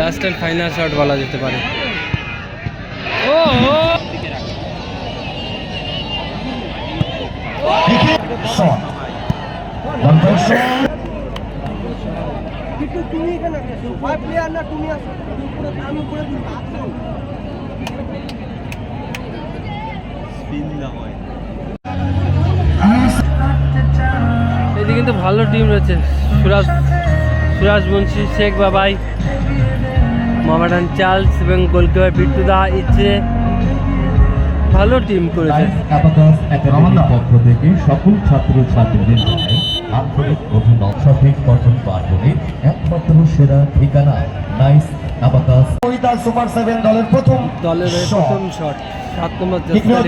লাস্টের final shot বলা যেতে পারে। ও ও। শট বন্ধের শট কিন্তু তুমি এখানে প্লেয়ার না তুমি আসো আমি উপরে এদিকে কিন্তু ভালো টিম রয়েছে। সুরাজ সুরাজ মুন্সি শেখ বাবাই। মামাডান চার্লস এবং গোলকিপার বিট্টুদা ইচ্ছে ভালো টিম করেছে। পক্ষ থেকে সকল ছাত্র ছাত্রীদের জানাই আন্তরিক অভিনন্দন। সঠিক পঠন পাঠনের একমাত্র সেরা ঠিকানা নাইস সুপার সেভেন দলের প্রথম দলের প্রথম শট সাত নম্বর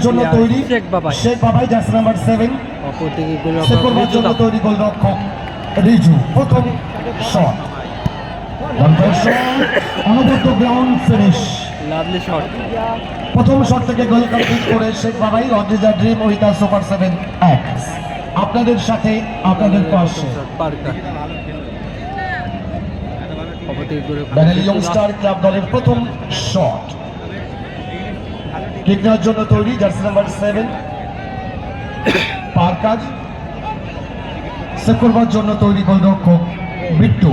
জন্য তৈরি। শেখ বাবাই। শেখ বাবাই জার্সি নাম্বার সেভেন অপর দিকে সেভ জন্য তৈরি গোলরক্ষক রিজু। প্রথম শট অনবদ্য গ্রাউন্ড ফিনিশ। লাভলি শট প্রথম শট থেকে গোল কমপ্লিট করে শেখ বাবাই রঞ্জিজা ড্রিম ওইটা সুপার সেভেন এক। আপনাদের সাথে আপনাদের পাশে। ইয়ংস্টার ক্লাব দলের প্রথম শট কিক নেওয়ার জন্য তৈরি জার্সি নাম্বার সেভেন। পার্কাজ। সেভ করবার জন্য তৈরি গোলরক্ষক বিট্টু।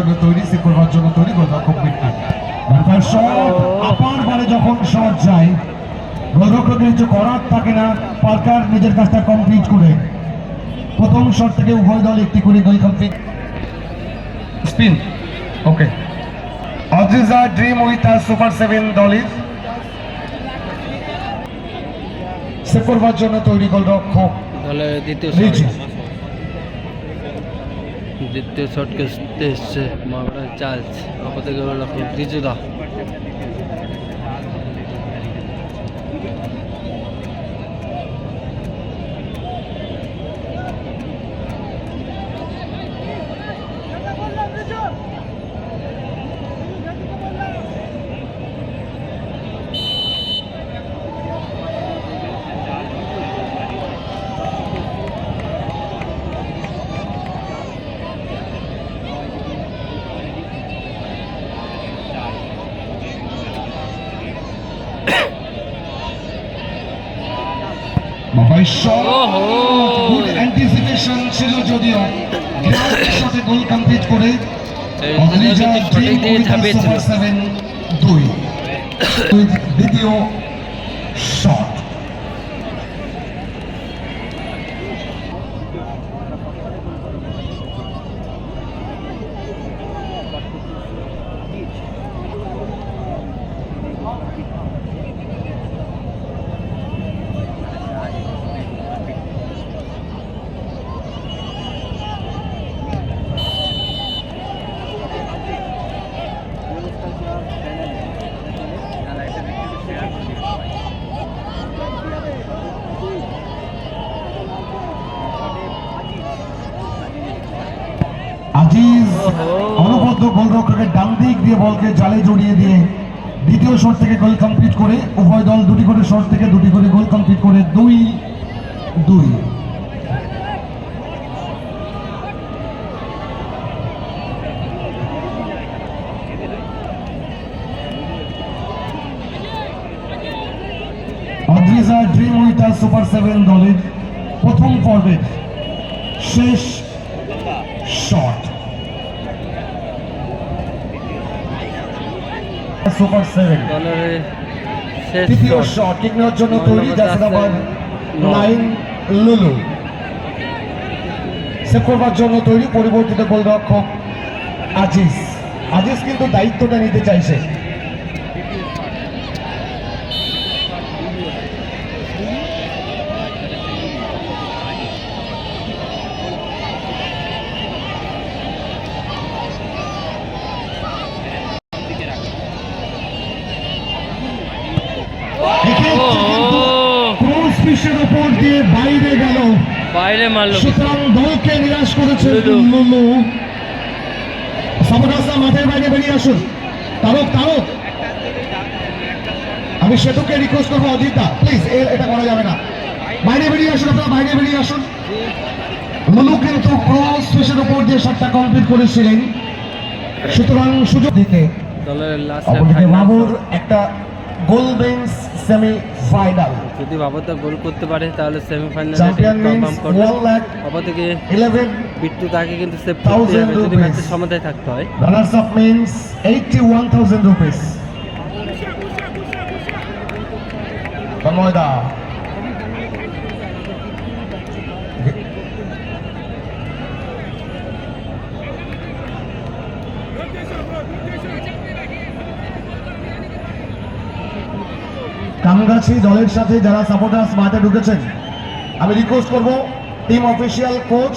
জন্য তৈরি সে করবার জন্য তৈরি গোলরক্ষক বিট্টু পার্কার শট আপার বারে যখন শট যায় গোলরক্ষকের কিছু করার থাকে না পার্কার নিজের কাজটা কমপ্লিট করে। প্রথম শট থেকে উভয় দল একটি করে গোল কমপ্লিট স্পিন ওকে। অজিজা ড্রিম উইথ আর সুপার সেভেন দলের। সেভ করবার জন্য তৈরি গোলরক্ষক দলের দ্বিতীয় দ্বিতীয় শট খেলতে এসছে মামাডান চার্জ। আপাতত গেল গোলরক্ষক ওহো। গুড অ্যান্টিসিপেশন ছিল যদিও। শটে গোল কমপ্লিট করে দুই। দ্বিতীয় শট আজিজ অনবদ্য গোলরক্ষকের ডান দিক দিয়ে বলকে জালে জড়িয়ে দিয়ে দ্বিতীয় শট থেকে গোল কমপ্লিট করে উভয় দল দুটি করে শট থেকে দুটি করে গোল কমপ্লিট করে দুই দুই। অদ্রিজা ড্রিম উইটার সুপার সেভেন দলের প্রথম পর্বের শেষ শট সুপার সেভেন তৃতীয় শট কিক নেওয়ার জন্য তৈরি নাম্বার নাইন লুলু। সেভ করবার জন্য তৈরি পরিবর্তিত গোলরক্ষক আজিজ। আজিজ কিন্তু দায়িত্বটা নিতে চাইছে। বাইরে গেল। বাইরে মারলো। সুতরাং দলকে নিরাশ করেছে মাঠের বাইরে বেরিয়ে আসুন। তারক তারক। আমি সেতুকে রিকোয়েস্ট করব অজিতা প্লিজ এটা করা যাবে না। বাইরে বেরিয়ে আসুন আপনারা বাইরে বেরিয়ে আসুন। লুলু কিন্তু ক্রস ফিসের উপর দিয়ে শটটা কমপ্লিট করেছিলেন। সুতরাং সুযোগ অপরদিকে বাবুর একটা গোল্ডেন সেমি ফাইনাল যদি বাবদা গোল করতে পারে তাহলে সেমিফাইনালে কনফার্ম করবে অপরদিকে ইলেভেন বিট্টু তাকে কিন্তু সেভ করতে হবে। যদি. ম্যাচের সমতায় থাকতে হয়। Runners up means eighty one thousand rupees Kamgachhi দলের সাথে যারা সাপোর্টার্স মাঠে ঢুকেছেন, আমি রিকোয়েস্ট করব টিম অফিসিয়াল কোচ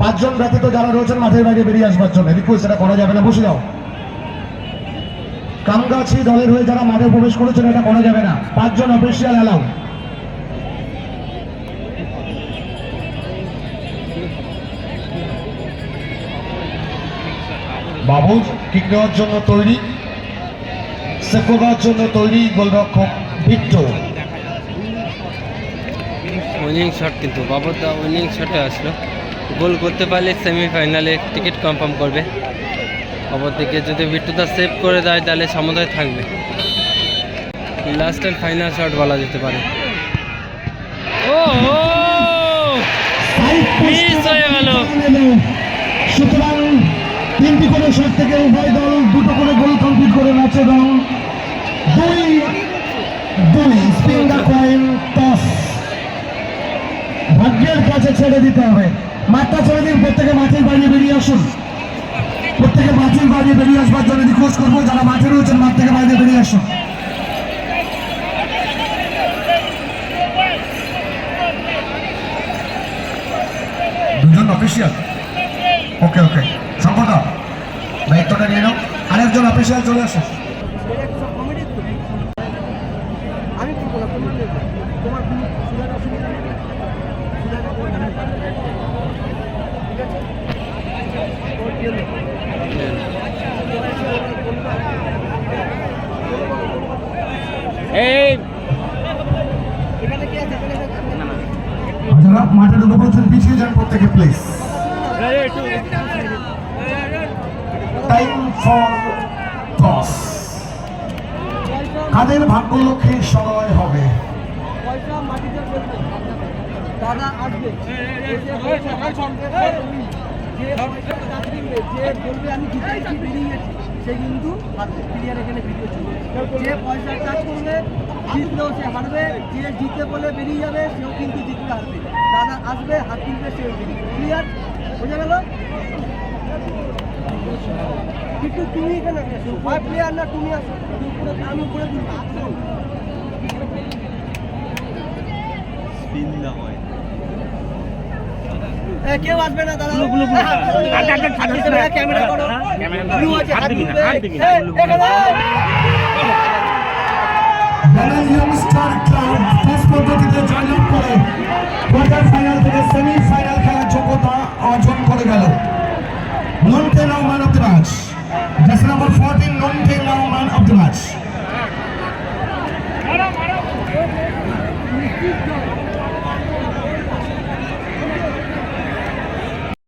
পাঁচজন ব্যতীত যারা রয়েছেন মাঠের বাইরে বেরিয়ে আসবার জন্য। রিকোয়েস্ট এটা করা যাবে না, বসে যাও। কামগাছি দলের হয়ে যারা মাঠে প্রবেশ করেছেন, এটা করা যাবে না। পাঁচজন অফিসিয়াল অ্যালাউ বাবু কিক নেওয়ার জন্য তৈরি। সেভ করার জন্য তৈরি গোলরক্ষক বিট্টু উইনিং শট কিন্তু বাবরদা উইনিং শটে আসলো। গোল করতে পারলে সেমিফাইনালে টিকিট কনফার্ম করবে। অপরদিকে যদি বিট্টুদা সেভ করে দেয় তাহলে সমতায় থাকবে। লাস্ট অ্যান্ড ফাইনাল শট বলা যেতে পারে। ও! Miss হয়ে গেল। সুতরাং তিনটি করে শট থেকে উভয় দল দুটো করে গোল কমপ্লিট করে ম্যাচে এবং দুই দুই স্পিন দ্য কয়েন টস ভাগ্যের কাছে ছেড়ে দিতে হবে। মাঠটা ছেড়ে দিন, প্রত্যেকে মাঠের বাইরে বেরিয়ে আসুন। প্রত্যেকে মাঠের বাইরে বেরিয়ে আসবার জন্য রিকোয়েস্ট করব, যারা মাঠে রয়েছেন মাঠ থেকে বাইরে বেরিয়ে আসুন। দুজন অফিসিয়াল ওকে ওকে শঙ্করদা দায়িত্বটা নিয়ে নাও। আরেকজন অফিসিয়াল চলে আসো কমেডি তো আমি করব না তুমি নেবে। তোমার কোনো সুবিধা অসুবিধা নেই সুবিধা করবে না। ঠিক আছে। এই? যারা মাঠে ঢুকে পড়ছেন পিছিয়ে যান প্রত্যেকে প্লিজ টাইম ফর টস কাদের ভাগ্য লক্ষ্মী সময় হবে। পয়সা মাটিতে দাদা আসবে। যে বলবে আমি জিতেছি বেরিয়ে গেছি সে কিন্তু এখানে ভিডিও ছিল যে পয়সা কাজ করবে জিতলেও সে হারবে যে জিতে বলে বেরিয়ে যাবে সেও কিন্তু হারবে। দাদা আসবে হাত তুলবে সেও জিতবে। ক্লিয়ার বোঝা গেল? কিন্তু তুমি এখানে ফাইভ প্লেয়ার না তুমি আসো উপরে আমি উপরে স্পিন না হয়। কেউ আসবে না দাদা। হ্যাঁ, না। ক্যামেরা করো ক্লাব পদ্ধতিতে জয়লাভ করে কোয়ার্টার ফাইনাল থেকে